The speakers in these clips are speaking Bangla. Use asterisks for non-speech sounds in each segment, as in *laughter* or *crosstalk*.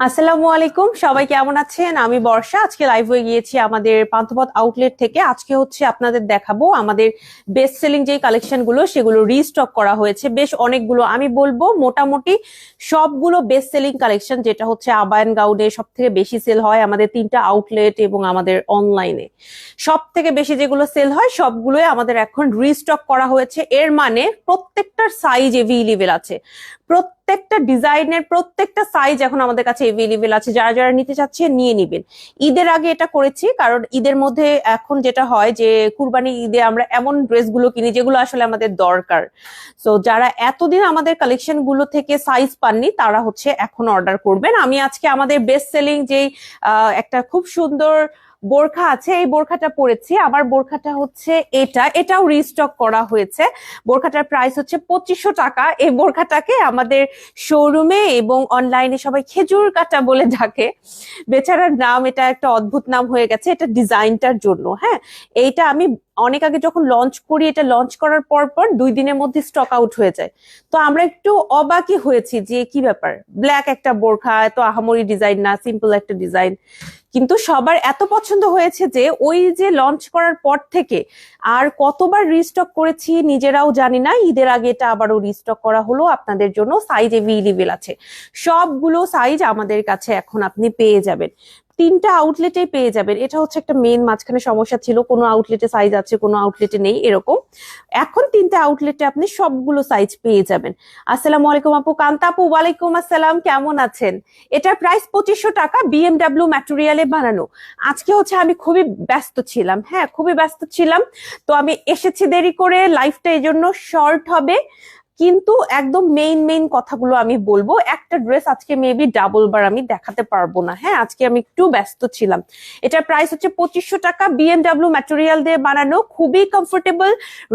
আসসালামু আলাইকুম। সবাই কেমন আছেন? আমি বর্ষা। আজকে লাইভ হয়ে গিয়েছি আমাদের পান্থপথ আউটলেট থেকে। আজকে হচ্ছে আপনাদের দেখাবো আমাদের বেস্ট সেলিং যে কালেকশনগুলো, সেগুলো রিস্টক করা হয়েছে। বেশ অনেকগুলো। আমি বলব, মোটামুটি সবগুলো বেস্ট সেলিং কালেকশন যেটা হচ্ছে আবায়ন গাউনে সব থেকে বেশি সেল হয় আমাদের তিনটা আউটলেট এবং আমাদের অনলাইনে সব থেকে বেশি যেগুলো সেল হয়, সবগুলোই আমাদের এখন রিস্টক করা হয়েছে। এর মানে প্রত্যেকটার সাইজ এভেলেবেল আছে। প্রত্যেকটা ডিজাইনের প্রত্যেকটা সাইজ এখন আমাদের কাছে এভেলেবেল আছে। যারা যারা নিতে চাচ্ছে নিয়ে নিবেন। ঈদের আগে এটা করেছি, কারণ ঈদের মধ্যে এখন যেটা হয় যে কুরবানি ঈদে আমরা এমন ড্রেসগুলো কিনি যেগুলো আসলে আমাদের দরকার। সো যারা এতদিন আমাদের কালেকশনগুলো থেকে সাইজ পাননি, তারা হচ্ছে এখন অর্ডার করবেন। আমি আজকে আমাদের বেস্ট সেলিং যেই একটা খুব সুন্দর বোরখা আছে, এই বোরখাটা পরেছি। আমার বোরখাটা হচ্ছে এটা, এটাও রিস্টক করা হয়েছে। বোরখাটার প্রাইস হচ্ছে পঁচিশশো টাকা। এই বোরখাটাকে আমাদের শোরুমে এবং অনলাইনে সবাই খেজুর কাটা বলে ডাকে। বেচারার নাম, এটা একটা অদ্ভুত নাম হয়ে গেছে, এটা ডিজাইনটার জন্য হ্যাঁ? এইটা আমি অনেক আগে যখন লঞ্চ করি, এটা লঞ্চ করার পর পর দুই দিনের মধ্যে স্টক আউট হয়ে যায়। তো আমরা একটু অবাকই হয়েছি যে কি ব্যাপার? ব্ল্যাক একটা বোরখা, এত আহামরি ডিজাইন না সিম্পল একটা ডিজাইন কিন্তু সবার এত পছন্দ হয়েছে যে ওই যে লঞ্চ করার পর থেকে আর কতবার রিস্টক করেছি নিজেরাও জানি না, ঈদের আগে এটা আবারও রিস্টক করা হলো, আপনাদের জন্য সাইজ এভেলেবেল আছে। সবগুলো সাইজ আমাদের কাছে এখন আপনি পেয়ে যাবেন। তিনটা আউটলেটে পেয়ে যাবেন। এটা হচ্ছে একটা মেন মাঝখানে সমস্যা ছিল। কোনো আউটলেটে সাইজ আছে, কোনো আউটলেটে নেই, এরকম। এখন তিনটা আউটলেটে আপনি সবগুলো সাইজ পেয়ে যাবেন। আসসালামু আলাইকুম আপু কান্তা আপু ওয়ালাইকুম আসসালাম, কেমন আছেন? এটার প্রাইস পঁচিশশো টাকা বিএমডাব্লিউ ম্যাটেরিয়ালে বানানো। আজকে হচ্ছে আমি খুবই ব্যস্ত ছিলাম। হ্যাঁ খুবই ব্যস্ত ছিলাম। তো আমি এসেছি দেরি করে লাইফটা এই জন্য শর্ট হবে। কিন্তু একদম মেইন মেইন কথাগুলো আমি বলব। একটা ড্রেস আজকে মেবি ডাবল বার আমি দেখাতে পারব না। হ্যাঁ আজকে আমি একটু ব্যস্ত ছিলাম। এটার প্রাইস হচ্ছে পঁচিশশো টাকা। বিএমডাব্লিউ ম্যাটেরিয়াল দিয়ে বানানো, খুবই কমফোর্টেবল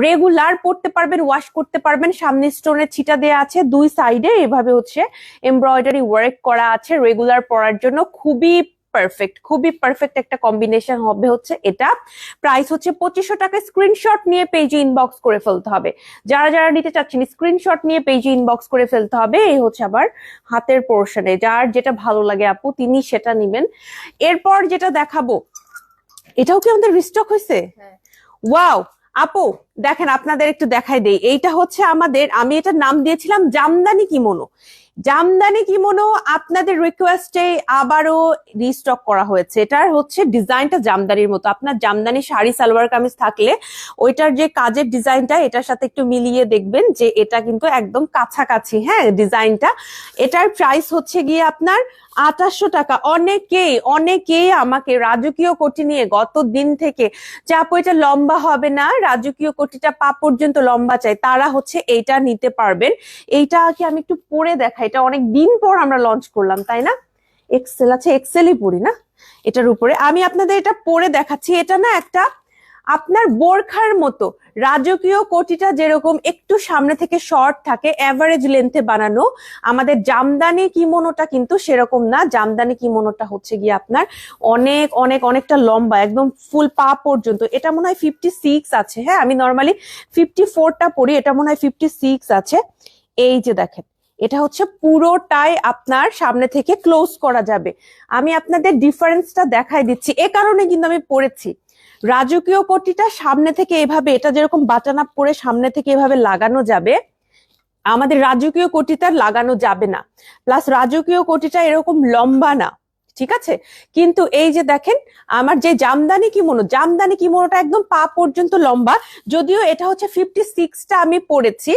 রেগুলার পরতে পারবেন ওয়াশ করতে পারবেন। সামনে স্টোনের ছিটা দেওয়া আছে, দুই সাইডে এভাবে হচ্ছে এমব্রয়ডারি ওয়ার্ক করা আছে রেগুলার পরার জন্য। খুবই পারফেক্ট খুবই পারফেক্ট একটা কম্বিনেশন হবে হচ্ছে এটা। প্রাইস হচ্ছে পঁচিশশো টাকা স্ক্রিনশট নিয়ে পেজে ইনবক্স করে ফেলতে হবে। যারা যারা নিতে চাচ্ছেন স্ক্রিনশট নিয়ে পেজে ইনবক্স করে ফেলতে হবে। এই হচ্ছে আবার হাতের পোর্শনে যার যেটা ভালো লাগে আপু তিনি সেটা নিবেন। এরপর যেটা দেখাবো এটাও কি আমাদের রিস্টক হয়েছে? হ্যাঁ। ওয়াও আপু দেখেন আপনাদের একটু দেখাই দেই। এইটা হচ্ছে আমাদের আমি এটা নাম দিয়েছিলাম জামদানি কিমোনো। জামদানি কিমোনো আপনাদের রিকোয়েস্টে আবারও রিস্টক করা হয়েছে। এটার হচ্ছে ডিজাইনটা জামদানির মতো। আপনার জামদানি শাড়ি, সালোয়ার, কামিজ থাকলে ওইটার যে কাজের ডিজাইনটা এটার সাথে একটু মিলিয়ে দেখবেন যে এটা কিন্তু একদম কাছাকাছি হ্যাঁ ডিজাইনটা এটার প্রাইস হচ্ছে গিয়ে আপনার আঠাশশো টাকা। অনেকেই অনেকেই আমাকে রাজকীয় কোটি নিয়ে গত দিন থেকে আপু, এটা লম্বা হবে না, রাজকীয় কোটিটা পা পর্যন্ত লম্বা চাই, তারা হচ্ছে এইটা নিতে পারবেন। এইটা কি আমি একটু পরে দেখাই, এটা অনেক দিন পর আমরা লঞ্চ করলাম, তাই না? এক্সেল আছে এক্সেলই পরি না? এটার উপরে। আমি আপনাদের এটা পরে দেখাচ্ছি, এটা না একটা আপনার বোরখার মতো রাজকীয় কোটিটা যেরকম একটু সামনে থেকে শর্ট থাকে অ্যাভারেজ লেন্থে বানানো, আমাদের জামদানি কিমোনোটা কিন্তু সেরকম না। জামদানি কিমোনোটা হচ্ছে গিয়ে আপনার অনেক অনেক, অনেকটা লম্বা, একদম ফুল পা পর্যন্ত। এটা মনে হয় ফিফটি সিক্স আছে। হ্যাঁ আমি নর্মালি ফিফটি ফোরটা পরি, এটা মনে হয় ফিফটি সিক্স আছে। এই যে দেখেন, এটা হচ্ছে পুরোটাই আপনার সামনে থেকে ক্লোজ করা যাবে। আমি আপনাদের ডিফারেন্সটা দেখাই দিচ্ছি। এ কারণে কিন্তু আমি পড়েছি। রাজকীয় কোটিটা সামনে থেকে এভাবে, এটা যেরকম বাটান আপ করে সামনে থেকে এভাবে লাগানো যাবে, আমাদের রাজকীয় কোটিটা লাগানো যাবে না। প্লাস রাজকীয় কোটিটা এরকম লম্বা না। ঠিক আছে? কিন্তু এই যে দেখেন, আমার যে জামদানি কিমোনো, জামদানি কিমোনোটা একদম পা পর্যন্ত লম্বা, যদিও এটা হচ্ছে ফিফটি সিক্সটা আমি পরেছি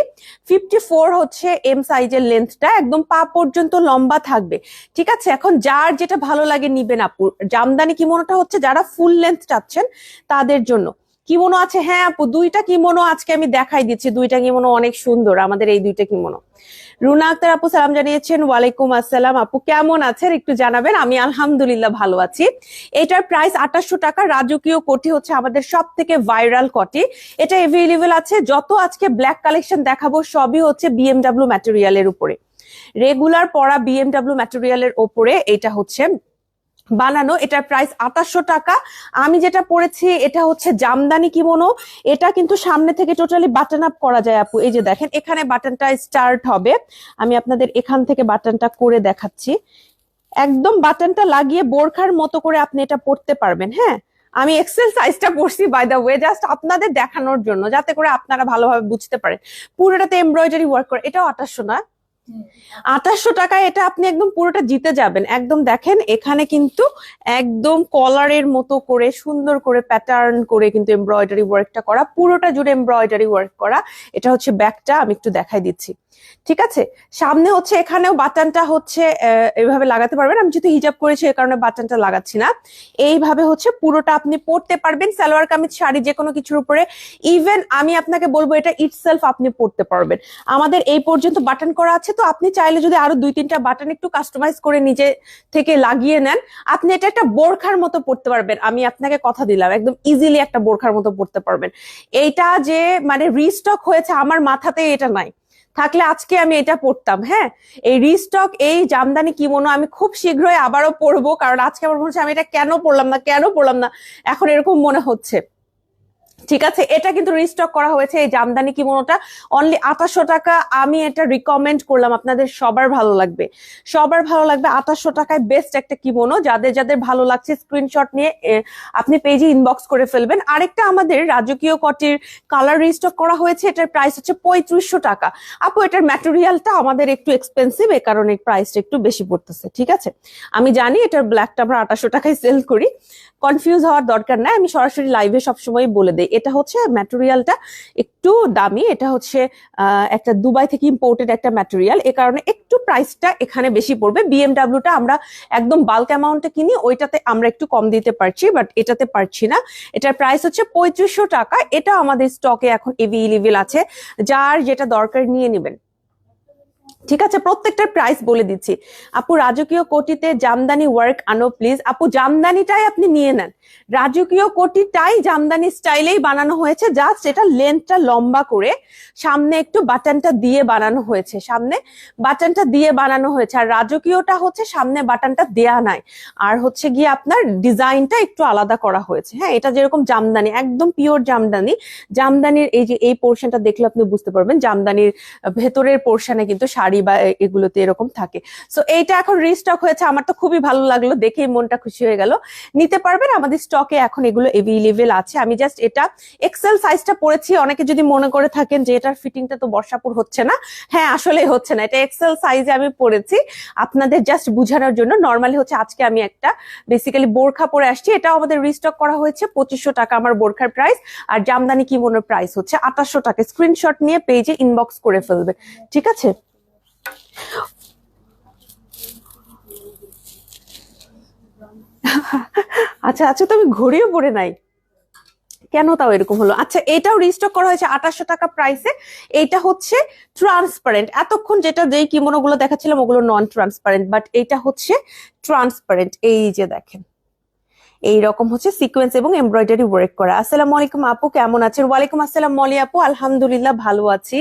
ফিফটি ফোর হচ্ছে এম সাইজের লেন্থটা একদম পা পর্যন্ত লম্বা থাকবে। ঠিক আছে? এখন যার যেটা ভালো লাগে নিবেন আপু, জামদানি কিমোনোটা হচ্ছে যারা ফুল লেন্থ চাচ্ছেন, তাদের জন্য। কিমোনো আছে? হ্যাঁ আপু, দুইটা কিমোনো আজকে আমি দেখাই দিচ্ছি। দুইটা কিমোনো অনেক সুন্দর, আমাদের এই দুইটা কিমোনো। রুনা আক্তার আপু, সালাম জানিয়েছেন। ওয়ালাইকুম আসসালাম আপু, কেমন আছেন? একটু জানাবেন, আমি আলহামদুলিল্লাহ ভালো আছি। এটার প্রাইস আঠাশশো টাকা, রাজকীয় কোটি হচ্ছে আমাদের সব থেকে ভাইরাল কটি। এটা এভেলেবেল আছে, যত আজকে ব্ল্যাক কালেকশন দেখাবো, সবই হচ্ছে বিএমডাব্লিউ ম্যাটেরিয়ালের উপরে। রেগুলার পরা বিএমডাব্লিউ ম্যাটেরিয়ালের ওপরে এটা হচ্ছে বানানো, এটার প্রাইস আঠাশশো টাকা। আমি যেটা পড়েছি, এটা হচ্ছে জামদানি কিমোনো। এটা কিন্তু সামনে থেকে টোটালি বাটন আপ করা যায় আপু। এই যে দেখেন, এখানে বাটনটা স্টার্ট হবে। আমি আপনাদের এখান থেকে বাটনটা করে দেখাচ্ছি। একদম বাটনটা লাগিয়ে বোরখার মতো করে আপনি এটা পড়তে পারবেন হ্যাঁ? আমি এক্সেল সাইজটা করছি বাই দ্য ওয়ে জাস্ট আপনাদের দেখানোর জন্য, যাতে করে আপনারা ভালোভাবে বুঝতে পারেন। পুরোটাতে এমব্রয়ডারি ওয়ার্ক করে, এটাও আঠাশশো না আঠাশশো টাকায় এটা আপনি একদম পুরোটা জিতে যাবেন। একদম দেখেন, এখানে কিন্তু একদম কলারের মতো করে, সুন্দর করে প্যাটার্ন করে কিন্তু এমব্রয়ডারি ওয়ার্কটা করা, পুরোটা জুড়ে এমব্রয়ডারি ওয়ার্ক করা। এটা হচ্ছে ব্যাগটা, আমি একটু দেখাই দিচ্ছি। ঠিক আছে? সামনে হচ্ছে, এখানেও বাটনটা হচ্ছে এইভাবে লাগাতে পারবেন। আমি যেহেতু হিজাব করেছি এই কারণে বাটনটা লাগাচ্ছি না। এইভাবে হচ্ছে পুরোটা আপনি পরতে পারবেন। সালোয়ার কামিজ, শাড়ি, যে কোনো কিছুর উপরে। ইভেন আমি আপনাকে বলব, এটা ইটসেলফ আপনি পরতে পারবেন। আমাদের এই পর্যন্ত বাটন করা আছে। তো আপনি চাইলে যদি আরও দুই তিনটা বাটন একটু কাস্টমাইজ করে নিজে থেকে লাগিয়ে নেন, আপনি এটা একটা বোরখার মতো পড়তে পারবেন। আমি আপনাকে কথা দিলাম, একদম ইজিলি একটা বোরখার মতো পড়তে পারবেন। এইটা যে মানে রিস্টক হয়েছে আমার মাথাতে এটা নাই। থাকলে আজকে আমি এটা পড়তাম হ্যাঁ? এই রিস্টক এই জামদানি কিমোনো আমি খুব শীঘ্রই আবারও পড়ব কারণ আজকে আমার মনে হচ্ছে আমি এটা কেন পড়লাম না, কেন পড়লাম না? এখন এরকম মনে হচ্ছে। ঠিক আছে, এটা কিন্তু রিস্টক করা হয়েছে এই জামদানি কিমোনোটা। অনলি আঠাশশো টাকা, আমি এটা রিকমেন্ড করলাম, আপনাদের সবার ভালো লাগবে। সবার ভালো লাগবে আঠাশশো টাকায় বেস্ট একটা কিমোনো। যাদের যাদের ভালো লাগছে স্ক্রিনশট নিয়ে আপনি পেজে ইনবক্স করে ফেলবেন। আরেকটা আমাদের রাজকীয় কটির কালার রিস্টক করা হয়েছে, এটার প্রাইস হচ্ছে পঁয়ত্রিশশো টাকা। আপু, এটার ম্যাটেরিয়ালটা আমাদের একটু এক্সপেন্সিভ এ কারণে প্রাইসটা একটু বেশি পড়তেছে, ঠিক আছে? আমি জানি এটার ব্ল্যাকটা আমরা আঠাশশো টাকায় সেল করি। কনফিউজ হওয়ার দরকার নাই, আমি সরাসরি লাইভে সবসময় বলে দেই। এটা হচ্ছে ম্যাটেরিয়ালটা একটু দামি। এটা হচ্ছে একটা দুবাই থেকে ইম্পোর্টেড একটা ম্যাটেরিয়াল এ কারণে একটু প্রাইসটা এখানে বেশি পড়বে। বিএমডাব্লিউটা আমরা একদম বাল্ক অ্যামাউন্টে কিনি, ওইটাতে আমরা একটু কম দিতে পারছি বাট এটাতে পারছি না। এটার প্রাইস হচ্ছে পঁয়ত্রিশশো টাকা। এটা আমাদের স্টকে এখন এভিলেবেল আছে। যার যেটা দরকার নিয়ে নেবেন। ঠিক আছে প্রত্যেকটার প্রাইস বলে দিচ্ছি। আপু, রাজকীয় কোটিতে জামদানি ওয়ার্ক আনো প্লিজ আপু, জামদানিটাই আপনি নিয়ে নেন। রাজকীয় কোটিটাই জামদানি স্টাইলেই বানানো হয়েছে। জাস্ট এটা লেন্থটা লম্বা করে সামনে একটু বাটনটা দিয়ে বানানো হয়েছে। সামনে বাটনটা দিয়ে বানানো হয়েছে। আর রাজকীয়টা হচ্ছে সামনে বাটনটা দেয়া নাই। আর হচ্ছে গিয়ে আপনার ডিজাইনটা একটু আলাদা করা হয়েছে। হ্যাঁ এটা যেরকম জামদানি, একদম পিওর জামদানি। জামদানির এই যে, এই পোর্শনটা দেখলে আপনি বুঝতে পারবেন। জামদানির ভেতরের পোর্শনে কিন্তু শাড়ি বা এগুলোতে এরকম থাকে। সো এইটা এখন রিস্টক হয়েছে। আমার তো খুবই ভালো লাগল দেখে মনটা খুশি হয়ে গেল। নিতে পারবেন, আমাদের স্টকে এখন এগুলো এভেলেবেল আছে। আমি জাস্ট এটা এক্সেল সাইজটা পড়েছি। অনেকে যদি মনে করে থাকেন যে এটার ফিটিংটা তো বর্ষাপুর হচ্ছে না। হ্যাঁ আসলে হচ্ছে না। এটা এক্সেল সাইজে আমি পরেছি আপনাদের জাস্ট বোঝানোর জন্য নর্মালি হচ্ছে আজকে আমি একটা বেসিক্যালি বোরখা পরে আসছি। এটাও আমাদের রিস্টক করা হয়েছে। পঁচিশশো টাকা আমার বোরখার প্রাইস আর জামদানি কিমোনোর প্রাইস হচ্ছে আঠাশশো টাকা। স্ক্রিনশট নিয়ে পেজে ইনবক্স করে ফেলবে। ঠিক আছে? আচ্ছা আচ্ছা তো আমি ঘড়িও পরে নাই। কেন তাও এরকম হলো? আচ্ছা এটাও রিস্টক করা হয়েছে আঠাশশো টাকা প্রাইসে এইটা হচ্ছে ট্রান্সপারেন্ট এতক্ষণ যেটা যেই কিমোনো গুলো দেখাচ্ছিলাম, ওগুলো নন ট্রান্সপারেন্ট বাট এটা হচ্ছে ট্রান্সপারেন্ট এই যে দেখেন, এই রকম হচ্ছে সিকোয়েন্স এবং এমব্রয়ডারি ওয়ার্ক করা। আসসালামু আলাইকুম আপু, কেমন আছেন? ওয়ালাইকুম আসসালাম মলি আপু। আলহামদুলিল্লাহ ভালো আছি।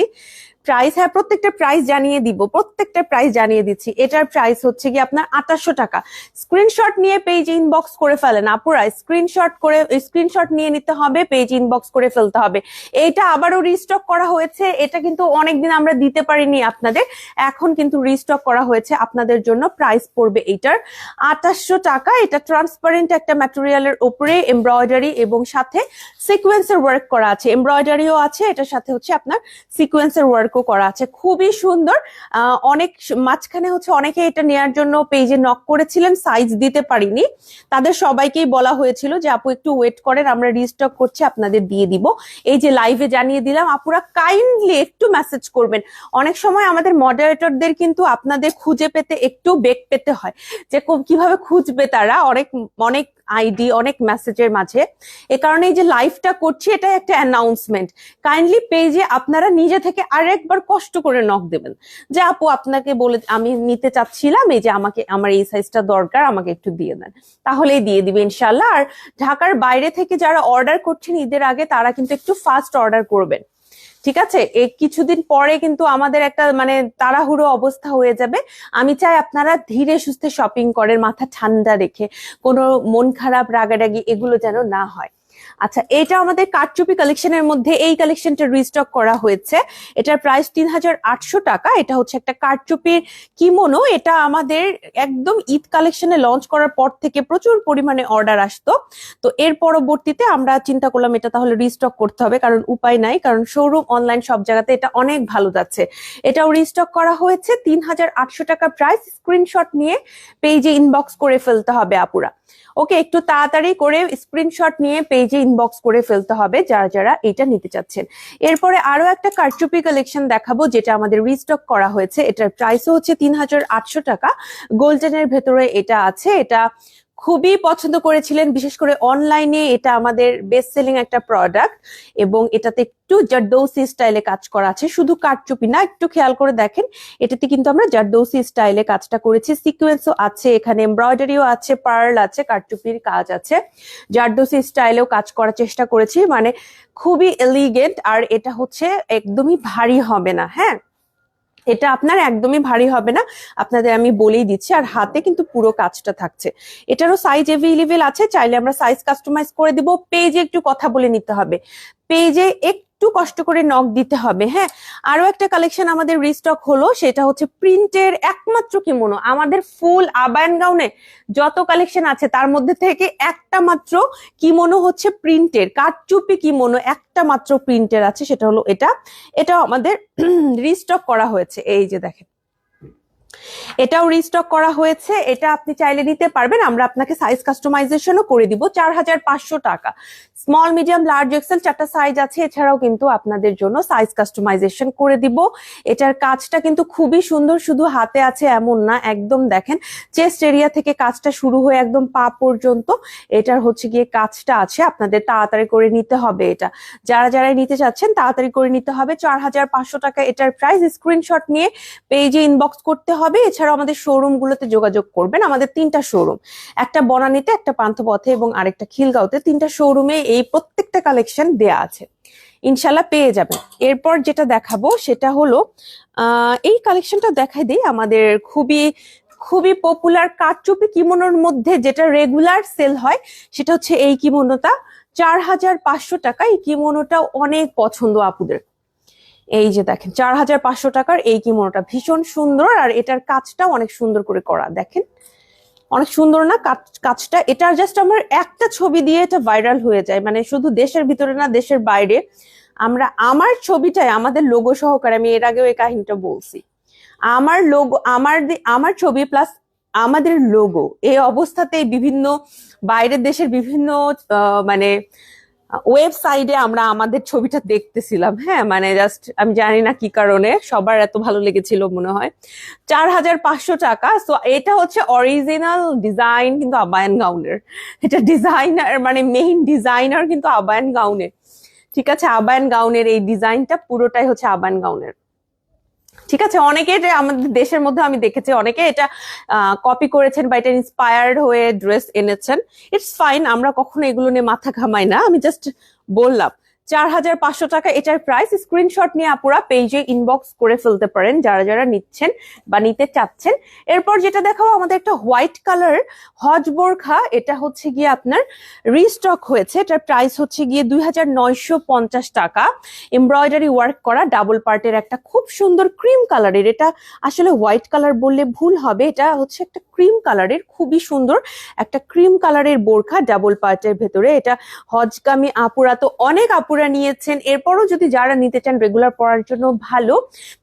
প্রাইস হ্যাঁ প্রত্যেকটা প্রাইস জানিয়ে দিব, প্রত্যেকটা প্রাইস জানিয়ে দিচ্ছি। এটার প্রাইস হচ্ছে কি আপনার আঠাশশো টাকা। স্ক্রিনশট নিয়ে পেজ ইনবক্স করে ফেলেন। আপুরা স্ক্রিনশট করে স্ক্রিনশট নিয়ে নিতে হবে পেজ ইনবক্স করে ফেলতে হবে। এইটা আবারও রিস্টক করা হয়েছে। এটা কিন্তু অনেকদিন আমরা দিতে পারিনি আপনাদের। এখন কিন্তু রিস্টক করা হয়েছে। আপনাদের জন্য প্রাইস পড়বে এইটার আঠাশশো টাকা। এটা ট্রান্সপারেন্ট একটা ম্যাটেরিয়ালের উপরে এমব্রয়ডারি এবং সাথে সিকোয়েন্সের ওয়ার্ক করা আছে। এমব্রয়ডারিও আছে। এটার সাথে হচ্ছে আপনার সিকোয়েন্সের ওয়ার্কও করা আছে। খুবই সুন্দর। অনেক মাঝখানে হচ্ছে অনেকে এটা নেয়ার জন্য পেজে নক করেছিলেন সাইজ দিতে পারিনি। তাদের সবাইকেই বলা হয়েছিল যে, আপু, একটু ওয়েট করেন, আমরা রিস্টক করছি, আপনাদের দিয়ে দিব। এই যে লাইভে জানিয়ে দিলাম, আপুরা কাইন্ডলি একটু মেসেজ করবেন। অনেক সময় আমাদের মডারেটরদের কিন্তু আপনাদের খুঁজে পেতে একটু বেগ পেতে হয়। যে কীভাবে খুঁজবে তারা? অনেক অনেক আইডি, অনেক মেসেজের মাঝে। এ কারণে এই যে লাইভটা করছি এটা একটা অ্যানাউন্সমেন্ট কাইন্ডলি পেজে আপনারা নিজে থেকে আরেকবার কষ্ট করে নক দেবেন। যে আপু, আপনাকে বলে, আমি নিতে চাচ্ছিলাম, এই যে আমাকে, আমার এই সাইজটা দরকার, আমাকে একটু দিয়ে দেন। তাহলেই দিয়ে দিবে ইনশাল্লাহ আর ঢাকার বাইরে থেকে যারা অর্ডার করছেন ঈদের আগে, তারা কিন্তু একটু ফাস্ট অর্ডার করবেন। ঠিক আছে? এই কিছুদিন পরে কিন্তু আমাদের একটা মানে তাড়াহুড়ো অবস্থা হয়ে যাবে। আমি চাই আপনারা ধীরে সুস্থে শপিং করেন, মাথা ঠান্ডা রেখে, কোনো মন খারাপ, রাগারাগি এগুলো যেন না হয়। আচ্ছা এটা আমাদের কারচুপি কালেকশনের মধ্যে এই কালেকশনটা রিস্টক করা হয়েছে। এটার প্রাইস তিন হাজার আটশো টাকা। এটা হচ্ছে একটা কারচুপির কিমোনো এটা আমাদের একদম ঈদ কালেকশনে লঞ্চ করার পর থেকে প্রচুর পরিমাণে অর্ডার আসতো। তো এর পরবর্তীতে আমরা চিন্তা করলাম এটা তাহলে রিস্টক করতে হবে, কারণ উপায় নাই, কারণ শোরুম অনলাইন সব জায়গাতে এটা অনেক ভালো যাচ্ছে। এটাও রিস্টক করা হয়েছে তিন হাজার আটশো টাকা প্রাইস স্ক্রিনশট নিয়ে পেজে ইনবক্স করে ফেলতে হবে আপুরা। ওকে, একটু তাড়াতাড়ি করে স্ক্রিনশট নিয়ে পেজে ইনবক্স করে ফেলতে হবে যারা যারা এটা নিতে চাচ্ছেন। এরপরে আরও একটা কারচুপি কালেকশন দেখাবো, যেটা আমাদের রিস্টক করা হয়েছে। এটার প্রাইসও হচ্ছে তিন হাজার আটশো টাকা। গোল্ডেনের ভেতরে এটা আছে। এটা খুবই পছন্দ করেছিলেন, বিশেষ করে অনলাইনে এটা আমাদের বেস্ট সেলিং একটা প্রোডাক্ট এবং এটাতে একটু জারদৌসি স্টাইলে কাজ করা আছে। শুধু কাঠচুপি না, একটু খেয়াল করে দেখেন, এটাতে কিন্তু আমরা জারদৌসি স্টাইলে কাজটা করেছি। সিকোয়েন্সও আছে, এখানে এমব্রয়ডারিও আছে পার্ল আছে কাঠচুপির কাজ আছে। জারদৌসি স্টাইলেও কাজ করার চেষ্টা করেছি মানে খুবই এলিগেন্ট আর এটা হচ্ছে একদমই ভারী হবে না হ্যাঁ? এটা আপনার একদমই ভারী হবে না। আপনাদের আমি বলেই দিচ্ছি, আর হাতে কিন্তু পুরো কাজটা থাকছে। এটারও সাইজ এভেলেবেল আছে, চাইলে আমরা সাইজ কাস্টমাইজ করে দিব। পেজে একটু কথা বলে নিতে হবে। পেজে একটু কষ্ট করে নখ দিতে হবে হ্যাঁ? আরও একটা কালেকশন আমাদের রিস্টক হলো, সেটা হচ্ছে প্রিন্টের একমাত্র কিমোনো আমাদের ফুল আবায়ন গাউনে যত কালেকশন আছে, তার মধ্যে থেকে একটা মাত্র কিমোনো হচ্ছে প্রিন্টের কাঠচুপি কিমোনো একটা মাত্র প্রিন্টের আছে, সেটা হলো এটা। এটা আমাদের *clears throat* রিস্টক করা হয়েছে, এই যে দেখেন। এটাও রিস্টক করা হয়েছে, এটা আপনি চাইলে নিতে পারবেন, আমরা আপনাকে সাইজ কাস্টমাইজেশনও করে দিব, চার হাজার পাঁচশো টাকা। স্মল মিডিয়াম লার্জ এক্সেল চারটা সাইজ আছে, এছাড়াও কিন্তু আপনাদের জন্য সাইজ কাস্টমাইজেশন করে দিব। এটার কাজটা কিন্তু খুবই সুন্দর, শুধু হাতে আছে এমন না, একদম দেখেন চেস্ট এরিয়া থেকে কাজটা শুরু হয়ে একদম পা পর্যন্ত, এটার হচ্ছে গিয়ে কাজটা আছে, আপনাদের তাড়াতাড়ি করে নিতে হবে এটা। যারা যারা নিতে চাচ্ছেন, তাড়াতাড়ি করে নিতে হবে, চার হাজার পাঁচশো টাকা এটার প্রাইস স্ক্রিনশট নিয়ে পেজে ইনবক্স করতে হবে। এছাড়াও আমাদের শোরুম গুলোতে যোগাযোগ করবেন। আমাদের তিনটা শোরুম একটা বনানীতে, একটা পান্থপথে এবং আরেকটা খিলগাঁওতে তিনটা শোরুমে এই প্রত্যেকটা কালেকশন দেয়া আছে। ইনশাল্লাহ পেয়ে যাবেন। এরপর যেটা দেখাবো, সেটা হলো এই কালেকশনটা দেখাই দিই। আমাদের খুবই খুবই পপুলার কারচুপি কিমোনোর মধ্যে যেটা রেগুলার সেল হয়, সেটা হচ্ছে এই কিমোনোটা। চার হাজার পাঁচশো টাকা। এই কিমোনোটা অনেক পছন্দ আপুদের। এই যে দেখেন চার হাজার পাঁচশো টাকার এই কিমোনোটা ভীষণ সুন্দর আর এটার কাজটাও অনেক সুন্দর করে করা দেখেন। অনেক সুন্দর না কাজটা এটার জাস্ট আমার একটা ছবি দিয়ে এটা ভাইরাল হয়ে যায় মানে শুধু দেশের ভিতরে না দেশের বাইরে। আমরা আমার ছবিটাই আমাদের লোগো সহকারে আমি এর আগেও এই কাহিনীটা বলছি। আমার লোগো আমার আমার ছবি প্লাস আমাদের লোগো এই অবস্থাতে বিভিন্ন বাইরের দেশের বিভিন্ন আহ, মানে ওয়েবসাইটে আমরা আমাদের ছবিটা দেখতেছিলাম হ্যাঁ? মানে জাস্ট আমি জানি না কি কারণে, সবার এত ভালো লেগেছিল মনে হয়। চার হাজার পাঁচশো টাকা সো এটা হচ্ছে অরিজিনাল ডিজাইন কিন্তু আবায়ন গাউনের। এটা ডিজাইনার মানে মেইন ডিজাইনার কিন্তু আবায়ন গাউনের। ঠিক আছে, আবায়ন গাউনের এই ডিজাইনটা পুরোটাই হচ্ছে আবায়ন গাউনের। ঠিক আছে, অনেকে এটা আমাদের দেশের মধ্যে আমি দেখেছি, অনেকে এটা কপি করেছেন বা এটা ইন্সপায়ার্ড হয়ে ড্রেস এনেছেন। ইটস ফাইন আমরা কখনো এগুলো নিয়ে মাথা ঘামাই না। আমি জাস্ট বললাম। চার হাজার পাঁচশো টাকা এটার প্রাইস স্ক্রিনশট নিয়ে আপুরা পেজে ইনবক্স করে ফেলতে পারেন, যারা যারা নিচ্ছেন বা নিতে চাচ্ছেন। এরপর যেটা দেখাবো, আমাদের একটা হোয়াইট কালার হজ বোরখা এটা হচ্ছে গিয়ে আপনার রিস্টক হয়েছে। এটার প্রাইস হচ্ছে গিয়ে দুই হাজার নয়শো পঞ্চাশ টাকা। এমব্রয়ডারি ওয়ার্ক করা ডাবল পার্টের একটা খুব সুন্দর ক্রিম কালারের এটা আসলে হোয়াইট কালার বললে ভুল হবে। এটা হচ্ছে একটা ক্রিম কালারের খুবই সুন্দর একটা ক্রিম কালারের বোরখা ডাবল পার্টের ভেতরে। এটা হজগামী আপুরা তো অনেক আপুরা নিয়েছেন। এরপরও যদি যারা নিতে চান রেগুলার পরার জন্য, ভালো।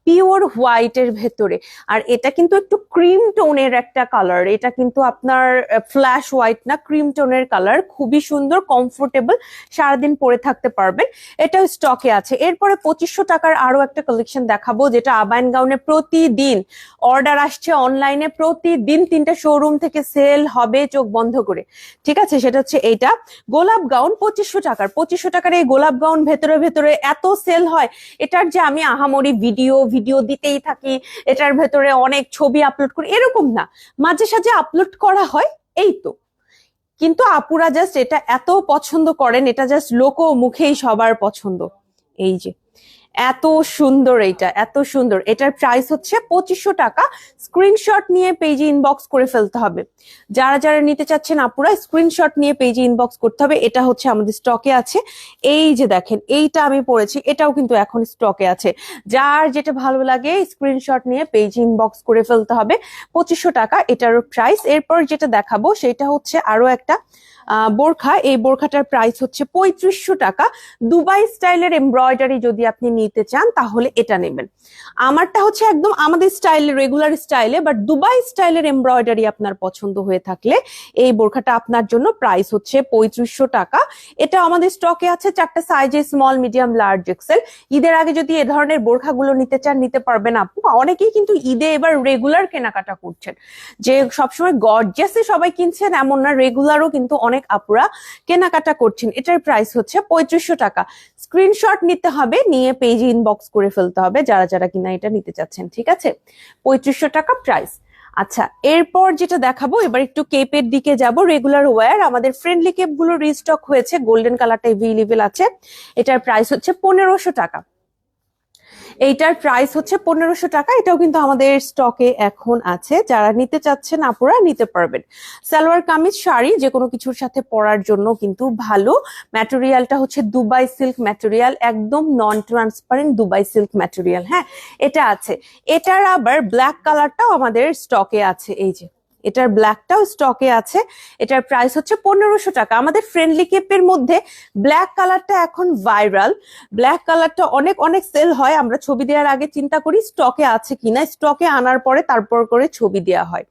পিওর হোয়াইটের ভেতরে। আর এটা কিন্তু একটু ক্রিম টোনের একটা কালার এটা কিন্তু আপনার ফ্ল্যাশ হোয়াইট না ক্রিম টোনের কালার খুবই সুন্দর কমফোর্টেবল সারাদিন পরে থাকতে পারবেন। এটা স্টকে আছে। এরপরে পঁচিশশো টাকার আরও একটা কালেকশন দেখাবো, যেটা আবায়ন গাউনে প্রতিদিন অর্ডার আসছে অনলাইনে প্রতিদিন তিনটা শোরুম থেকে সেল হবে, চোখ বন্ধ করে। ঠিক আছে? সেটা হচ্ছে এইটা। গোলাপ গাউন পঁচিশশো টাকার। পঁচিশশো টাকার এই গোলাপ গাউন ভেতরে ভেতরে এত সেল হয়, এটার যে আমি আহামরি ভিডিও ভিডিও দিতেই থাকি, এটার ভেতরে অনেক ছবি আপলোড করি, এরকম না। মাঝে সাঝে আপলোড করা হয়, এই তো। কিন্তু আপুরা জাস্ট এটা এত পছন্দ করেন, এটা জাস্ট লোক মুখেই সবার পছন্দ। এই যে। এত সুন্দর এইটা, এত সুন্দর। এটার প্রাইস হচ্ছে পঁচিশশো টাকা। স্ক্রিনশট নিয়ে পেজে ইনবক্স করে ফেলতে হবে। যারা যারা নিতে চাচ্ছেন আপুরা স্ক্রিনশট নিয়ে পেজে ইনবক্স করতে হবে। এটা হচ্ছে আমাদের স্টকে আছে। এই যে দেখেন, এইটা আমি পড়েছি, এটাও কিন্তু এখন স্টকে আছে। যার যেটা ভালো লাগে স্ক্রিনশট নিয়ে পেজে ইনবক্স করে ফেলতে হবে। পঁচিশশো টাকা এটারও প্রাইস এরপর যেটা দেখাবো, সেটা হচ্ছে আরও একটা বোরখা। এই বোরখাটার প্রাইস হচ্ছে পঁয়ত্রিশশো টাকা। দুবাই স্টাইলের এমব্রয়ডারি যদি আপনি নিতে চান, তাহলে এটা নেবেন। আমারটা হচ্ছে একদম আমাদের স্টাইলে রেগুলার স্টাইলে বাট দুবাই স্টাইলের এমব্রয়ডারি আপনার পছন্দ হয়ে থাকলে, এই বোরখাটা আপনার জন্য প্রাইস হচ্ছে পঁয়ত্রিশশো টাকা। এটা আমাদের স্টকে আছে চারটা সাইজে স্মল মিডিয়াম লার্জ এক্সেল ঈদের আগে যদি এ ধরনের বোরখাগুলো নিতে চান, নিতে পারবেন আপু। অনেকেই কিন্তু ঈদে এবার রেগুলার কেনাকাটা করছেন। যে সবসময় গর্জিয়াসে সবাই কিনছেন, এমন না রেগুলারও কিন্তু অনেক আপুরা কেনাকাটা করছেন। এটার প্রাইস হচ্ছে পঁয়ত্রিশশো টাকা। স্ক্রিনশট নিতে হবে, নিয়ে পেজে ইনবক্স করে ফেলতে হবে যারা যারা কিনা এটা নিতে চাচ্ছেন, ঠিক আছে? পঁয়ত্রিশশো টাকা প্রাইস আচ্ছা এরপর যেটা দেখাবো, এবার একটু কেপের দিকে যাব। রেগুলার ওয়্যার আমাদের ফ্রেন্ডলি কেপগুলো রিস্টক হয়েছে। গোল্ডেন কালারটা এভেলেবেল আছে। এটার প্রাইস হচ্ছে পনেরোশো টাকা। এইটার প্রাইস হচ্ছে পনেরোশো টাকা। এটাও কিন্তু আমাদের স্টকে এখন আছে। যারা নিতে চাচ্ছেন, আপুরা নিতে পারবেন। সালোয়ার কামিজ, শাড়ি যে কোনো কিছুর সাথে পরার জন্য কিন্তু ভালো। ম্যাটেরিয়ালটা হচ্ছে দুবাই সিল্ক ম্যাটেরিয়াল একদম non transparent Dubai silk material হ্যাঁ? এটা আছে। এটার আবার ব্ল্যাক কালারটাও আমাদের স্টকে আছে। এই যে এটার ব্ল্যাকটাও স্টকে আছে। এটার প্রাইস হচ্ছে পনেরোশো টাকা। আমাদের ফ্রেন্ডলি কেপের মধ্যে ব্ল্যাক কালারটা এখন ভাইরাল ব্ল্যাক কালারটা অনেক অনেক সেল হয়। আমরা ছবি দেওয়ার আগে চিন্তা করি স্টকে আছে কিনা। স্টকে আনার পরে তারপর করে ছবি দেওয়া হয়।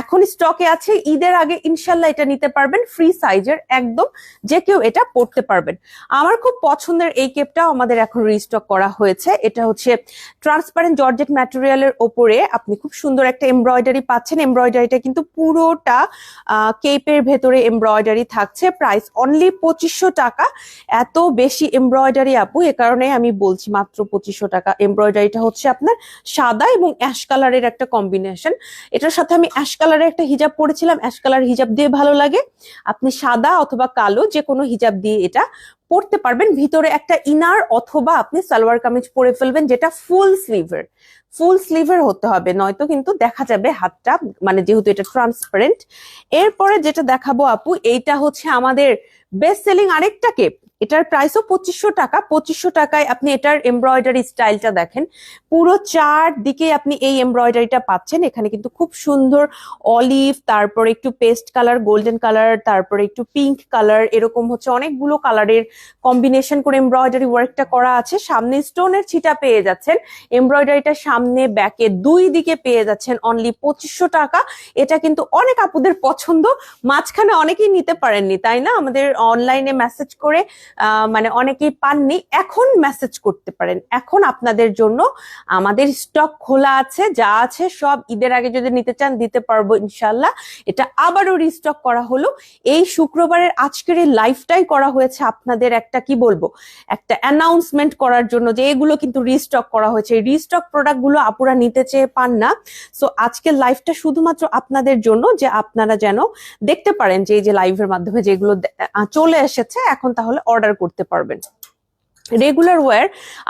এখন স্টকে আছে। ঈদের আগে ইনশাল্লাহ এটা নিতে পারবেন। ফ্রি সাইজের একদম যে কেউ এটা পড়তে পারবেন। আমার খুব পছন্দের এই কেপটাও আমাদের এখন রিস্টক করা হয়েছে। এটা হচ্ছে ট্রান্সপারেন্ট জর্জেট ম্যাটেরিয়ালের ওপরে আপনি খুব সুন্দর একটা এমব্রয়ডারি পাচ্ছেন। এমব্রয়ডারিটা কিন্তু পুরোটা কেপের ভেতরে এমব্রয়ডারি থাকছে। প্রাইস অনলি পঁচিশশো টাকা। এত বেশি এমব্রয়ডারি আপু, এ কারণে আমি বলছি মাত্র পঁচিশশো টাকা। এমব্রয়ডারিটা হচ্ছে আপনার সাদা এবং অ্যাশ কালারের একটা কম্বিনেশন এটার সাথে আমি অ্যাশ কালারের একটা হিজাব পরেছিলাম। অ্যাশ কালার হিজাব দিয়ে ভালো লাগে। আপনি সাদা অথবা কালো যে কোনো হিজাব দিয়ে এটা পরতে পারবেন। ভিতরে একটা ইনার অথবা আপনি সালোয়ার কামিজ পরে ফেলবেন, যেটা ফুল স্লিভের ফুল স্লিভের হতে হবে, নয়তো কিন্তু দেখা যাবে হাতটা মানে যেহেতু এটা ট্রান্সপারেন্ট এরপরে যেটা দেখাবো আপু, এইটা হচ্ছে আমাদের বেস্ট সেলিং আরেকটা কেপ এটার প্রাইসও পঁচিশশো টাকা। পঁচিশশো টাকায় আপনি এটার এমব্রয়ডারি স্টাইলটা দেখেন। পুরো চার দিকে আপনি এই এমব্রয়ডারিটা পাচ্ছেন। এখানে কিন্তু খুব সুন্দর অলিভ তারপরে একটু পেস্ট কালার গোল্ডেন কালার তারপরে একটু পিঙ্ক কালার এরকম হচ্ছে অনেকগুলো কালারের কম্বিনেশন করে এমব্রয়ডারি ওয়ার্কটা করা আছে। সামনে স্টোনের ছিটা পেয়ে যাচ্ছেন। এমব্রয়ডারিটা সামনে ব্যাকে দুই দিকে পেয়ে যাচ্ছেন অনলি পঁচিশশো টাকা। এটা কিন্তু অনেক আপুদের পছন্দ। মাঝখানে অনেকেই নিতে পারেননি, তাই না? আমাদের অনলাইনে মেসেজ করে মানে অনেকেই পাননি, এখন মেসেজ করতে পারেন। এখন আপনাদের জন্য আমাদের স্টক খোলা আছে, যা আছে সব ঈদের আগে যদি নিতে চান, দিতে পারব ইনশাল্লাহ এটা আবারও রিস্টক করা হলো। এই শুক্রবারের আজকের এই লাইভটাই করা হয়েছে আপনাদের একটা, কি বলব, একটা অ্যানাউন্সমেন্ট করার জন্য যে এগুলো কিন্তু রিস্টক করা হয়েছে। রিস্টক প্রোডাক্টগুলো আপুরা নিতে চেয়ে পান না। সো আজকের লাইফটা শুধুমাত্র আপনাদের জন্য যে আপনারা যেন দেখতে পারেন যে এই যে লাইভের মাধ্যমে যেগুলো চলে এসেছে, এখন তাহলে অর্ডার করতে পারবেন। রেগুলার ওয়্যার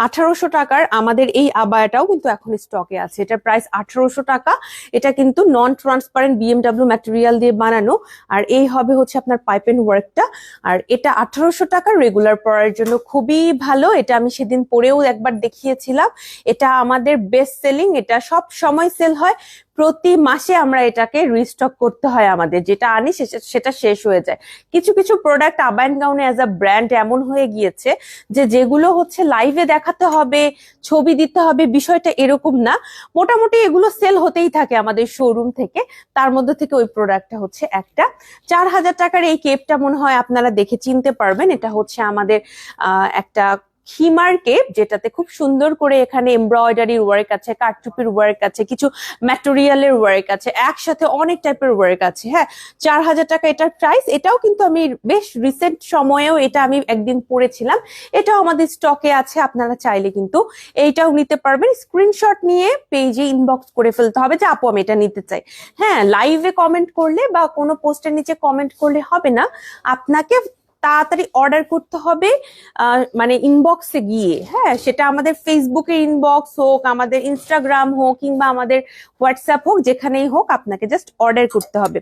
আঠারোশো টাকার আমাদের এই আবায়াটাও কিন্তু এখন স্টকে আছে। এটার প্রাইস আঠারোশো টাকা। এটা কিন্তু নন ট্রান্সপারেন্ট বিএমডাব্লিউ ম্যাটেরিয়াল দিয়ে বানানো। আর এই হবে হচ্ছে আপনার পাইপ পাইপেন ওয়ার্কটা আর এটা আঠারোশো টাকা রেগুলার পরার জন্য। খুবই ভালো। এটা আমি সেদিন পরেও একবার দেখিয়েছিলাম। এটা আমাদের বেস্ট সেলিং এটা সব সময় সেল হয়। প্রতি মাসে আমরা এটাকে রিস্টক করতে হয় আমাদের। যেটা আনি, সেটা শেষ হয়ে যায়। কিছু কিছু প্রোডাক্ট আবায়ন গাউনে অ্যাজ আ ব্র্যান্ড এমন হয়ে গিয়েছে যে, যেগুলো হচ্ছে লাইভে দেখাতে হবে, ছবি দিতে হবে, বিষয়টা এরকম না। মোটামুটি এগুলো সেল হতেই থাকে আমাদের শোরুম থেকে। তার মধ্যে থেকে ওই প্রোডাক্টটা হচ্ছে একটা। চার হাজার টাকার এই কেপটা মনে হয় আপনারা দেখে চিনতে পারবেন। এটা হচ্ছে আমাদের একটা হিমার কেপ যেটাতে খুব সুন্দর করে এখানে এমব্রয়ডারির ওয়ার্ক আছে কারচুপির ওয়ার্ক আছে, কিছু ম্যাটেরিয়ালের ওয়ার্ক আছে, একসাথে অনেক টাইপের ওয়ার্ক আছে হ্যাঁ? চার হাজার টাকা এটার প্রাইস এটাও কিন্তু আমি বেশ রিসেন্ট সময়েও এটা আমি একদিন পড়েছিলাম। এটাও আমাদের স্টকে আছে, আপনারা চাইলে কিন্তু এইটাও নিতে পারবেন। স্ক্রিনশট নিয়ে পেজে ইনবক্স করে ফেলতে হবে যে, আপু, আমি এটা নিতে চাই। হ্যাঁ লাইভে কমেন্ট করলে বা কোনো পোস্টের নিচে কমেন্ট করলে হবে না। আপনাকে তাড়াতাড়ি অর্ডার করতে হবে মানে ইনবক্সে গিয়ে হ্যাঁ সেটা আমাদের ফেসবুকের ইনবক্স হোক, আমাদের ইনস্টাগ্রাম হোক, কিংবা আমাদের হোয়াটসঅ্যাপ হোক, যেখানেই হোক, আপনাকে জাস্ট অর্ডার করতে হবে।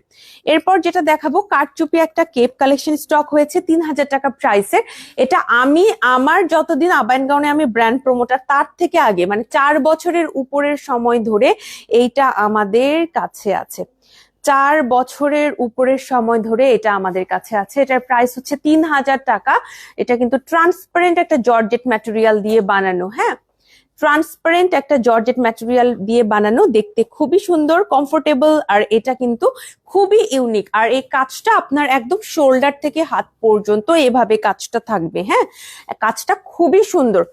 এরপর যেটা দেখাবো কারচুপি একটা কেপ কালেকশন স্টক হয়েছে, তিন হাজার টাকা প্রাইসের এটা আমি, আমার যতদিন আবায়ন গাউনে আমি ব্র্যান্ড প্রমোটার তার থেকে আগে মানে চার বছরের উপরের সময় ধরে, এইটা আমাদের কাছে আছে। চার বছরের উপরের সময় ধরে এটা আমাদের কাছে আছে। এটার প্রাইস হচ্ছে তিন হাজার টাকা। এটা কিন্তু ট্রান্সপারেন্ট একটা জর্জেট ম্যাটেরিয়াল দিয়ে বানানো হ্যাঁ? ট্রান্সপারেন্ট একটা জর্জেট ম্যাটেরিয়াল দিয়ে বানানো দেখতে খুবই সুন্দর কমফোর্টেবল আর এটা কিন্তু খুবই ইউনিক আর এই কাজটা আপনার একদম শোল্ডার থেকে হাত পর্যন্ত এভাবে কাজটা থাকবে হ্যাঁ? কাজটা খুবই সুন্দর।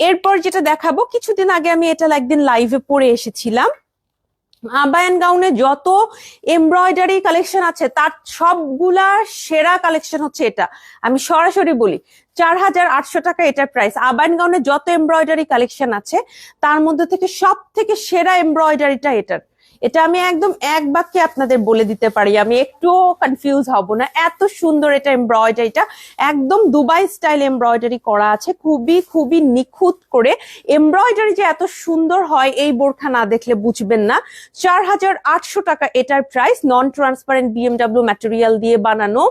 এরপর যেটা দেখাবো, কিছুদিন আগে আমি এটা একদিন লাইভে পরে এসেছিলাম। আবায়ান গাউনে যত এমব্রয়ডারি কালেকশন আছে, তার সবগুলা সেরা কালেকশন হচ্ছে এটা। আমি সরাসরি বলি, চার হাজার আটশো টাকা এটার প্রাইস আবায়ন গাউনে যত এমব্রয়ডারি কালেকশন আছে, তার মধ্যে থেকে সব থেকে সেরা এমব্রয়ডারিটা এটার। এটা আমি একদম এক বাক্যে আপনাদের বলে দিতে পারি। আমি একটুও কনফিউজ হব না। এত সুন্দর এটা এমব্রয়ডারিটা একদম দুবাই স্টাইল এমব্রয়ডারি করা আছে। খুবই খুবই নিখুঁত করে। এমব্রয়ডারি যে এত সুন্দর হয়, এই বোরখা না দেখলে বুঝবেন না। চার হাজার আটশো টাকা এটার price non transparent BMW material দিয়ে বানানো।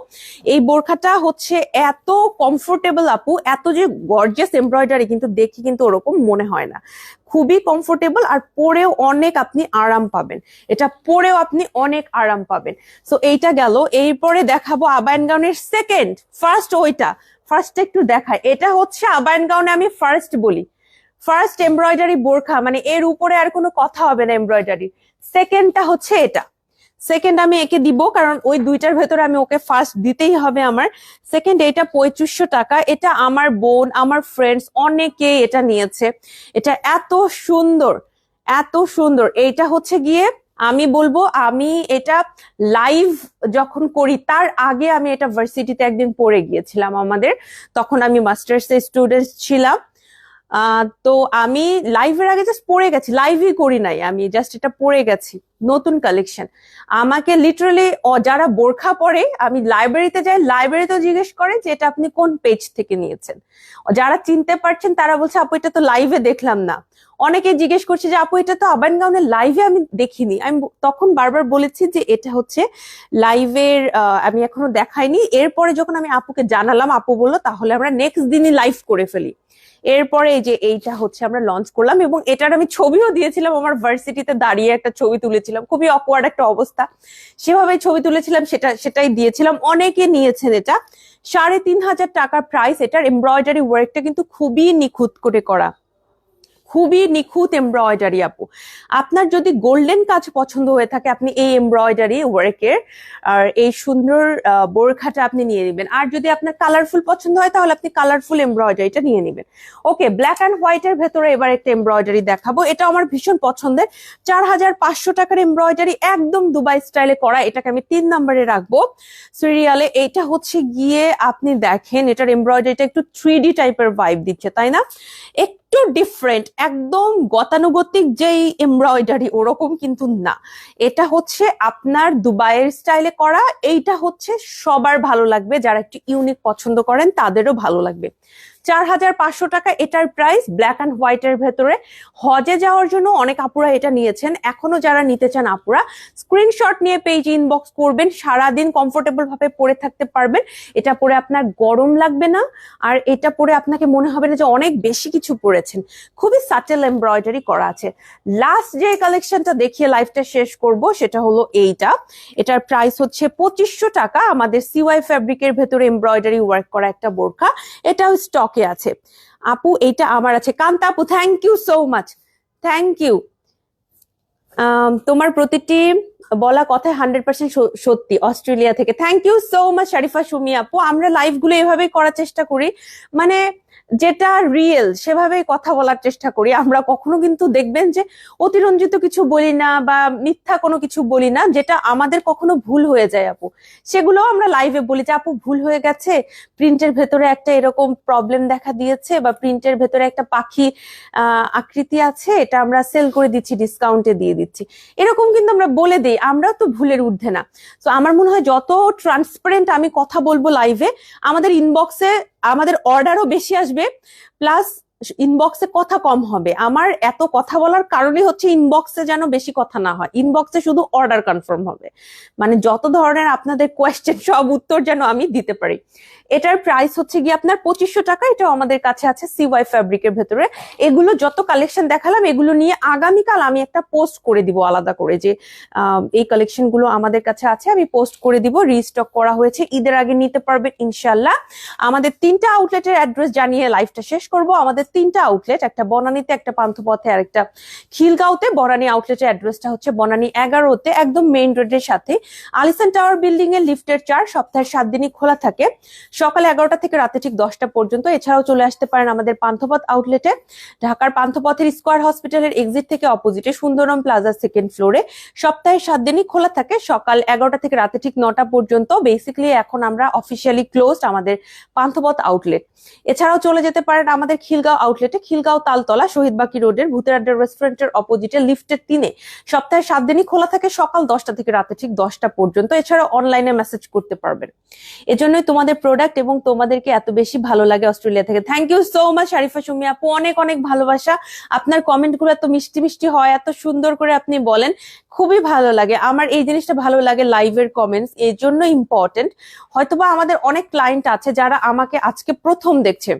এই বোরখাটা হচ্ছে এত কমফোর্টেবল আপু, এত যে গর্জিয়াস এমব্রয়ডারি কিন্তু দেখে কিন্তু ওরকম মনে হয় না। খুবই কমফোর্টেবল আর পরেও অনেক আপনি আরাম পাবেন। এটা পরেও আপনি অনেক আরাম পাবেন। সো এইটা গেল। এরপরে দেখাবো আবায়ন গাউনের সেকেন্ড ফার্স্ট ওইটা। ফার্স্ট একটু দেখায় এটা হচ্ছে আবায়ন গাউনে আমি ফার্স্ট বলি। ফার্স্ট এমব্রয়ডারি বোরখা মানে এর উপরে আর কোনো কথা হবে না এমব্রয়ডারি সেকেন্ডটা হচ্ছে এটা। সেকেন্ড আমি একে দিব, কারণ ওই দুইটার ভেতরে আমি ওকে ফার্স্ট দিতেই হবে আমার। সেকেন্ড এটা পঁয়ত্রিশশো টাকা। এটা আমার বোন, আমার ফ্রেন্ডস অনেকে এটা নিয়েছে। এটা এত সুন্দর এত সুন্দর। এইটা হচ্ছে গিয়ে আমি বলব, আমি এটা লাইভ যখন করি, তার আগে আমি এটা ভার্সিটিতে একদিন পড়ে গিয়েছিলাম আমাদের। তখন আমি মাস্টার্স এর স্টুডেন্ট ছিলাম। তো আমি লাইভের আগে জাস্ট পড়ে গেছি লাইভই করি নাই আমি জাস্ট এটা পড়ে গেছি, নতুন কালেকশন আমাকে লিটারালি যারা বোরখা পরে, আমি লাইব্রেরিতে যাই লাইব্রেরিতে জিজ্ঞেস করে যে এটা আপনি কোন পেজ থেকে নিয়েছেন? যারা চিনতে পারছেন, তারা বলছে, আপু, এটা তো লাইভে দেখলাম না। অনেকে জিজ্ঞেস করছে যে, আপু, এটা তো আবান গাউনের লাইভে আমি দেখিনি। আমি তখন বারবার বলেছি যে, এটা হচ্ছে লাইভের আমি এখনও দেখাইনি। এরপরে যখন আমি আপুকে জানালাম, আপু বলল, তাহলে আমরা নেক্সট দিনই লাইভ করে ফেলি। এরপরে এই যে এইটা হচ্ছে আমরা লঞ্চ করলাম এবং এটার আমি ছবিও দিয়েছিলাম, আমার ভার্সিটিতে দাঁড়িয়ে একটা ছবি তুলেছিলাম। খুবই অকওয়ার্ড একটা অবস্থা। সেভাবে ছবি তুলেছিলাম, সেটা, সেটাই দিয়েছিলাম। অনেকে নিয়েছেন এটা। সাড়ে তিন হাজার টাকার প্রাইস এটার এমব্রয়ডারি ওয়ার্কটা কিন্তু খুবই নিখুঁত করে করা। খুবই নিখুঁত এমব্রয়ডারি আপু। আপনার যদি গোল্ডেন কাজ পছন্দ হয়ে থাকে, আপনি এই এমব্রয়ডারি ওয়ার্কের আর এই সুন্দর বোরখাটা আপনি নিয়ে নেবেন। আর যদি আপনার কালারফুল পছন্দ হয়, তাহলে আপনি কালারফুল এমব্রয়ডারিটা নিয়ে নেবেন। ওকে ব্ল্যাক অ্যান্ড হোয়াইটের ভেতরে এবার একটা এমব্রয়ডারি দেখাবো। এটা আমার ভীষণ পছন্দের। চার হাজার পাঁচশো টাকার এমব্রয়ডারি একদম দুবাই স্টাইলে করা। এটাকে আমি তিন নম্বরে রাখব। সিরিয়ালে এটা হচ্ছে গিয়ে আপনি দেখেন, এটার এমব্রয়ডারিটা একটু থ্রি টাইপের ভাইব দিচ্ছে, তাই না? একটু ডিফারেন্ট একদম গতানুগতিক যেই এমব্রয়ডারি ওরকম কিন্তু না। এটা হচ্ছে আপনার দুবাইয়ের স্টাইলে করা, এইটা হচ্ছে সবার ভালো লাগবে, যারা একটু ইউনিক পছন্দ করেন তাদেরও ভালো লাগবে। চার হাজার পাঁচশো টাকা এটার প্রাইস ব্ল্যাক অ্যান্ড হোয়াইটের ভেতরে। হজে যাওয়ার জন্য অনেক আপুরা এটা নিয়েছেন। এখনও যারা নিতে চান আপুরা স্ক্রিনশট নিয়ে পেজ ইনবক্স করবেন, সারাদিন কমফোর্টেবল ভাবে পরে থাকতে পারবেন। এটা পরে আপনার গরম লাগবে না, আর এটা পরে আপনাকে মনে হবে না যে অনেক বেশি কিছু পরেছেন খুবই সাটেল এমব্রয়ডারি করা আছে। লাস্ট যে কালেকশনটা দেখিয়ে লাইফটা শেষ করব, সেটা হলো এইটা। এটার প্রাইস হচ্ছে পঁচিশশো টাকা। আমাদের সিওয়াই ফ্যাব্রিকের ভেতরে এমব্রয়ডারি ওয়ার্ক করা একটা বোরখা। এটাও স্টকে আছে। আপু এটা আমার আছে। কান্তা আপু thank you so much thank you তোমার প্রতিটি বলা কথা হান্ড্রেড পার্সেন্ট সত্যি অস্ট্রেলিয়া থেকে। Thank you so much Sharifa, Sumi আপু। আমরা লাইভগুলো এভাবেই করার চেষ্টা করি। মানে যেটা রিয়েল সেভাবেই কথা বলার চেষ্টা করি। আমরা কখনো কিন্তু দেখবেন যে অতিরঞ্জিত কিছু বলি না বা মিথ্যা কোনো কিছু বলি না, যেটা আমাদের কখনো ভুল হয়ে যায়, আপু। সেগুলো আমরা লাইভে বলি যে, আপু, ভুল হয়ে গেছে। প্রিন্টের ভেতরে একটা এরকম প্রবলেম দেখা দিয়েছে বা প্রিন্টের ভেতরে একটা পাখি আকৃতি আছে, এটা আমরা সেল করে দিচ্ছি ডিসকাউন্টে দিয়ে দিচ্ছি। এরকম কিন্তু আমরা বলে দিই, আমরাও তো ভুলের ঊর্ধ্বে না। তো আমার মনে হয় যত ট্রান্সপারেন্ট আমি কথা বলব লাইভে আমাদের ইনবক্সে আমাদের অর্ডারও বেশি আসবে প্লাস ইনবক্সে কথা কম হবে। আমার এত কথা বলার কারণে হচ্ছে ইনবক্সে যেন বেশি কথা না হয়। ইনবক্সে শুধু অর্ডার কনফার্ম হবে। মানে যত ধরনের আপনাদের কোয়েশ্চেন সব উত্তর যেন আমি দিতে পারি। এটার প্রাইস হচ্ছে গিয়ে আপনার পঁচিশশো টাকা। এটাও আমাদের কাছে আছে সিওয়াই ফ্যাব্রিকের ভেতরে। এগুলো যত কালেকশন দেখালাম, এগুলো নিয়ে আগামীকাল আমি একটা পোস্ট করে দিব আলাদা করে যে এই কালেকশনগুলো আমাদের কাছে আছে। আমি পোস্ট করে দিব। রিস্টক করা হয়েছে। ঈদের আগে নিতে পারবেন ইনশাল্লাহ আমাদের তিনটা আউটলেটের অ্যাড্রেস জানিয়ে লাইভটা শেষ করব। আমাদের তিনটা আউটলেট একটা বনানীতে, একটা পান্থপথে, আর একটা খিলগাঁওতে। বনানী আউটলেটের অ্যাড্রেসটা হচ্ছে বনানী এগারোতে, একদম মেইন রোডের সাথে। আলিসান টাওয়ার বিল্ডিং এর লিফটের চার সপ্তাহের সাত দিনই খোলা থাকে। সকালে এগারোটা থেকে রাতে ঠিক দশটা পর্যন্ত। এছাড়াও চলে আসতে পারেন আমাদের পান্থপথ আউটলেটে ঢাকার পান্থপথের স্কোয়ার হসপিটালের এক্সিট থেকে অপোজিটে সুন্দরম প্লাজার সেকেন্ড ফ্লোরে সপ্তাহে সাত দিনই খোলা থাকে। সকাল এগারোটা থেকে রাতে ঠিক নটা পর্যন্ত। বেসিক্যালি এখন আমরা অফিসিয়ালি ক্লোজড আমাদের পান্থপথ আউটলেট এছাড়াও চলে যেতে পারেন আমাদের খিলগাঁও আউটলেটে খিলগাঁও তালতলা শহীদবাকি রোডের ভূতের আড্ডা রেস্টুরেন্টের অপোজিটে লিফটের তিনে সপ্তাহে সাত দিনই খোলা থাকে সকাল দশটা থেকে রাতে ঠিক দশটা পর্যন্ত। এছাড়াও অনলাইনে মেসেজ করতে পারবেন। এজন্যই তোমাদের প্রোডাক্ট এবং তোমাদেরকে এত বেশি ভালো লাগে অস্ট্রেলিয়া থেকে। Thank you so much Sharifa Sumi আপু। অনেক অনেক ভালোবাসা। আপনার কমেন্টগুলো এত মিষ্টি মিষ্টি হয়, এত সুন্দর করে আপনি বলেন, খুবই ভালো লাগে। আমার এই জিনিসটা ভালো লাগে লাইভের কমেন্টস এর জন্য ইম্পর্টেন্ট হয়তোবা আমাদের অনেক ক্লায়েন্ট আছে যারা আমাকে আজকে প্রথম দেখছে।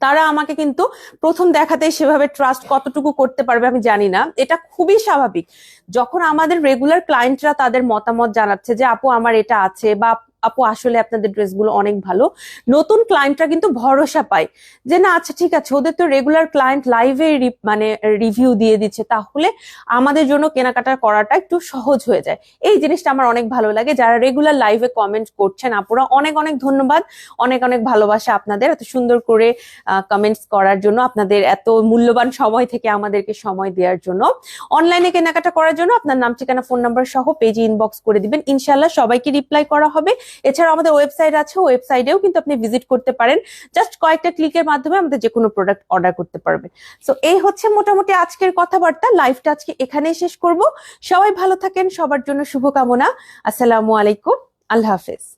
তারা আমাকে কিন্তু প্রথম দেখাতে সেভাবে ট্রাস্ট কতটুকু করতে পারবে আমি জানি না। এটা খুবই স্বাভাবিক। যখন আমাদের রেগুলার ক্লায়েন্টরা তাদের মতামত জানাচ্ছে যে, আপু, আমার এটা আছে বা আপু, আসলে আপনাদের ড্রেসগুলো অনেক ভালো। নতুন ক্লায়েন্টরা কিন্তু ভরসা পায় যে, না আচ্ছা ঠিক আছে, ওদের তো রেগুলার ক্লায়েন্ট লাইভে মানে রিভিউ দিয়ে দিচ্ছে, তাহলে আমাদের জন্য কেনাকাটা করাটা একটু সহজ হয়ে যায়। এই জিনিসটা আমার অনেক ভালো লাগে। যারা রেগুলার লাইভে কমেন্ট করছেন, আপুরা, অনেক অনেক ধন্যবাদ। অনেক অনেক ভালোবাসা আপনাদের এত সুন্দর করে কমেন্টস করার জন্য, আপনাদের এত মূল্যবান সময় থেকে আমাদেরকে সময় দেওয়ার জন্য। অনলাইনে কেনাকাটা করার জন্য আপনার নাম, ঠিকানা ফোন নাম্বার সহ পেজে ইনবক্স করে দিবেন। ইনশাল্লাহ সবাইকে রিপ্লাই করা হবে। এছাড়া আমাদের ওয়েবসাইট আছে ওয়েবসাইটেও কিন্তু আপনি ভিজিট করতে পারেন। জাস্ট কয়েকটা ক্লিকের মাধ্যমে আমাদের যে কোনো প্রোডাক্ট অর্ডার করতে পারবেন। সো এই হচ্ছে মোটামুটি আজকের কথাবার্তা। লাইভটা আজকে এখানেই শেষ করব। সবাই ভালো থাকেন, সবার জন্য শুভকামনা। আসসালামু আলাইকুম। আল্লাহ হাফেজ।